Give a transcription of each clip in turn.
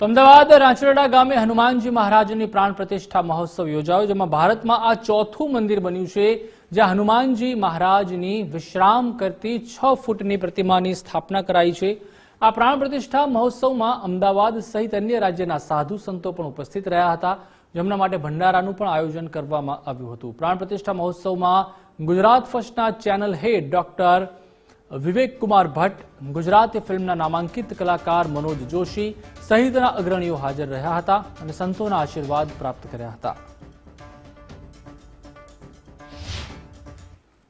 તો અમદાવાદ રાંચરડા ગામે હનુમાનજી મહારાજની પ્રાણ પ્રતિષ્ઠા મહોત્સવ યોજાયો, જેમાં ભારતમાં આ ચોથું મંદિર બન્યું છે, જ્યાં હનુમાનજી મહારાજની વિશ્રામ કરતી છ ફૂટની પ્રતિમાની સ્થાપના કરાઈ છે. આ પ્રાણ પ્રતિષ્ઠા મહોત્સવમાં અમદાવાદ સહિત અન્ય રાજ્યના સાધુ સંતો પણ ઉપસ્થિત રહ્યા હતા. જેમના માટે ભંડારાનું પણ આયોજન કરવામાં આવ્યું હતું. પ્રાણ પ્રતિષ્ઠા મહોત્સવમાં Gujarat ફર્સ્ટના channel head doctor Vivek Kumar Bhatt, Gujarati ફિલ્મના નામાંકિત કલાકાર મનોજ જોશી સહિતના અગ્રણીઓ હાજર રહ્યા હતા અને સંતોના આશીર્વાદ પ્રાપ્ત કર્યા હતા.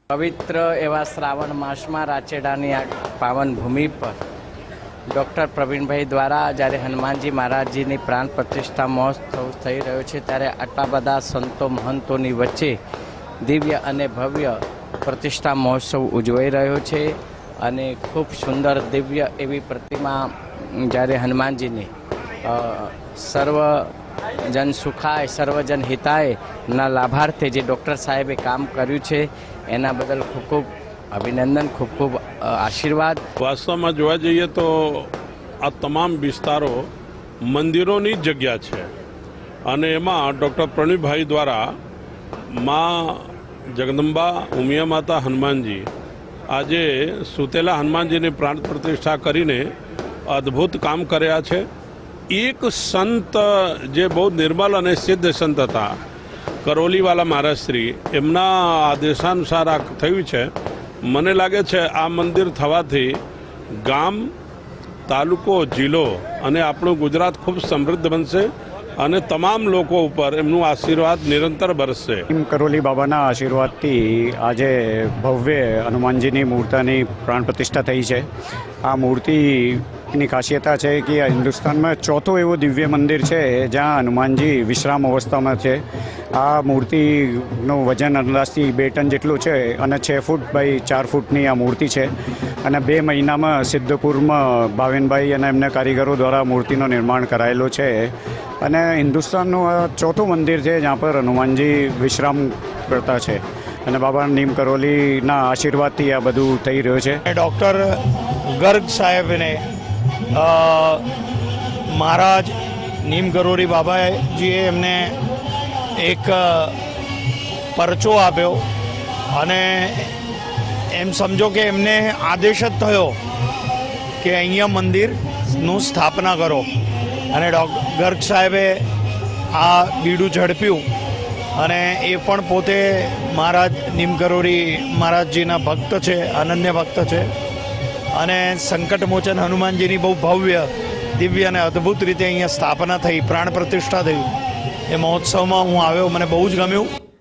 પવિત્ર એવા શ્રાવણ માસમાં રાચેડાની આ પાવન ભૂમિ પર ડૉક્ટર પ્રવીણભાઈ દ્વારા જ્યારે હનુમાનજી મહારાજજીની પ્રાણ પ્રતિષ્ઠા મહોત્સવ થઈ રહ્યો છે, ત્યારે આટલા બધા સંતો મહંતોની વચ્ચે દિવ્ય અને ભવ્ય પ્રતિષ્ઠા મહોત્સવ ઉજવાઈ રહ્યો છે. અને ખૂબ સુંદર દિવ્ય એવી પ્રતિમા જ્યારે હનુમાનજીની સર્વ જન સુખાય, સર્વજન હિતાયના લાભાર્થે જે ડૉક્ટર સાહેબે કામ કર્યું છે, એના બદલ ખૂબ ખૂબ અભિનંદન, ખૂબ ખૂબ આશીર્વાદ. વાસ્તવમાં જોવા જઈએ તો આ તમામ વિસ્તારો મંદિરોની જગ્યા છે. અને એમાં ડૉક્ટર પ્રણવીભાઈ દ્વારા મા જગદંબા ઉમિયા માતા હનુમાનજી આજે સુતેલા હનુમાનજીની પ્રાણ પ્રતિષ્ઠા કરીને અદ્ભુત કામ કર્યા છે. એક સંત જે બહુ નિર્મલ અને સિદ્ધ સંત હતા, કરોલીવાલા મહારાજશ્રી એમના આદેશાનુસાર આ થયું છે. મને લાગે છે આ મંદિર થવાથી ગામ, તાલુકો, જિલ્લો અને આપણું ગુજરાત ખૂબ સમૃદ્ધ બનશે. અને તમામ લોકો ઉપર એમનું આશીર્વાદ નિરંતર બરસશે. કરોલી બાબાના આશીર્વાદથી આજે ભવ્ય હનુમાનજીની મૂર્તિની પ્રાણ પ્રતિષ્ઠા થઈ છે. આ મૂર્તિની ખાસિયત છે કે હિન્દુસ્તાનમાં ચોથું એવું દિવ્ય મંદિર છે, જ્યાં હનુમાનજી વિશ્રામ અવસ્થામાં છે. આ મૂર્તિનું વજન અંદાજથી બે ટન જેટલું છે અને છ ફૂટ બાય ચાર ફૂટની આ મૂર્તિ છે. અને બે મહિનામાં સિદ્ધપુરમાં ભાવેનભાઈ અને એમના કારીગરો દ્વારા મૂર્તિનું નિર્માણ કરાયેલું છે. અને હિન્દુસ્તાનનું આ ચોથું મંદિર છે, જ્યાં પર હનુમાનજી વિશ્રામ કરતા છે. અને બાબા નીમ કરોલીના આશીર્વાદથી આ બધું થઈ રહ્યું છે. ડૉક્ટર ગર્ગ સાહેબને મહારાજ નીમ ગરોરી બાબાજીએ એમને એક પરચો આપ્યો અને એમ સમજો કે એમને આદેશ જ થયો કે અહીંયા મંદિરનું સ્થાપના કરો. અને ડૉ, ગર્ગ સાહેબે આ બીડું ઝડપ્યું અને એ પણ પોતે મહારાજ નીમકરોરી મહારાજજીના ભક્ત છે, અનન્ય ભક્ત છે. અને સંકટમોચન હનુમાનજીની બહુ ભવ્ય, દિવ્ય અને અદ્ભુત રીતે અહીંયા સ્થાપના થઈ, પ્રાણ પ્રતિષ્ઠા થઈ. એ મહોત્સવમાં હું આવ્યો, મને બહુ જ ગમ્યું.